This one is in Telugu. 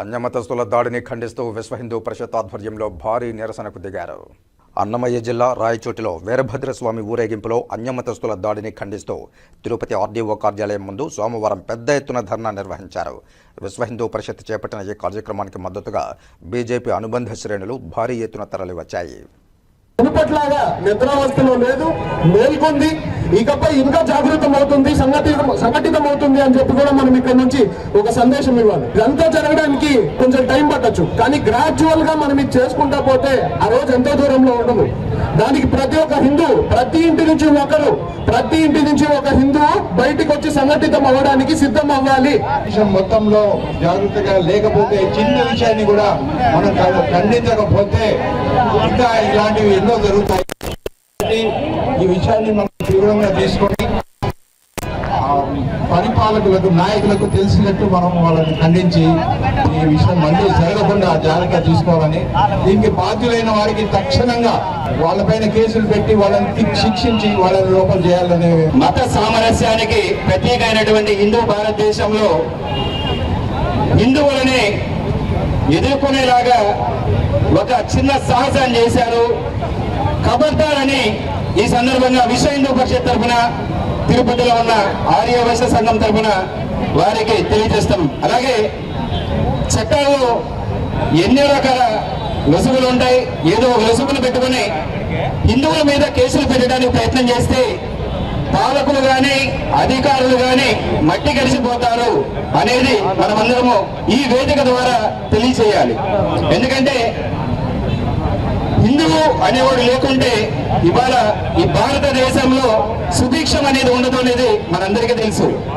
అన్యమతస్తుల దాడిని ఖండిస్తూ విశ్వ హిందూ పరిషత్ ఆధ్వర్యంలో భారీ నిరసనకు దిగారు. అన్నమయ్య జిల్లా రాయచోటిలో వీరభద్రస్వామి ఊరేగింపులో అన్యమతస్తుల దాడిని ఖండిస్తూ తిరుపతి ఆర్డీఓ కార్యాలయం ముందు సోమవారం పెద్ద ఎత్తున ధర్నా నిర్వహించారు. విశ్వ హిందూ పరిషత్ చేపట్టిన ఈ కార్యక్రమానికి మద్దతుగా బీజేపీ అనుబంధ శ్రేణులు భారీ ఎత్తున తరలివచ్చాయి. మునుపట్లాగా నిద్రావస్థలో లేదు మేల్కొంది. ఇకపై ఇంకా జాగృతం అవుతుంది సంఘటితం సంఘటితం అవుతుంది అని చెప్పి కూడా మనం ఇక్కడ నుంచి ఒక సందేశం ఇవ్వాలి. ఇదంతా జరగడానికి కొంచెం టైం పట్టొచ్చు. కానీ గ్రాడ్యువల్గా మనం ఇది చేసుకుంటా పోతే ఆ రోజు ఎంతో దూరంలో ఉండదు దానికి ప్రతి ఒక్క హిందూ ప్రతి ఇంటి నుంచి ఒకరు ప్రతి ఇంటి నుంచి ఒక హిందూ బయటికి వచ్చి సంఘటితం అవ్వడానికి సిద్ధం అవ్వాలి. విషయం మొత్తంలో జాగ్రత్తగా లేకపోతే చిన్న విషయాన్ని కూడా మనం ఖండించకపోతే ఇంకా ఇలాంటివి ఎన్నో జరుగుతాయి. ఈ విషయాన్ని మనం తీవ్రంగా తీసుకొని పరిపాలకులకు నాయకులకు తెలిసినట్టు మనం వాళ్ళని ఖండించి ఈ విషయం మళ్ళీ జరగకుండా జాగ్రత్త తీసుకోవాలని దీనికి బాధ్యులైన వారికి తక్షణంగా వాళ్ళపైన కేసులు పెట్టి వాళ్ళని శిక్షించి వాళ్ళని లోపల చేయాలనే మత సామరస్యానికి ప్రత్యేక అయినటువంటి హిందూ భారతదేశంలో హిందువులని ఎదుర్కొనేలాగా ఒక చిన్న సాహసాన్ని చేశారు. ఈ సందర్భంగా విశ్వ హిందూ పరిషత్ తరఫున తిరుపతిలో ఉన్న ఆర్య వైశ్య సంఘం తరఫున వారికి తెలియజేస్తాం. అలాగే చట్టాలు ఎన్నో రకాల లొసుగులు ఉంటాయి. ఏదో ఒక లొసుగులు పెట్టుకుని హిందువుల మీద కేసులు పెట్టడానికి ప్రయత్నం చేస్తే పాలకులు కానీ అధికారులు కానీ మట్టి కలిసిపోతారు అనేది మనమందరము ఈ వేదిక ద్వారా తెలియచేయాలి ఎందుకంటే హిందువు అనేవాడు లేకుంటే ఇవాళ ఈ భారతదేశంలో సుభిక్షం అనేది ఉండదు అనేది మనందరికీ తెలుసు.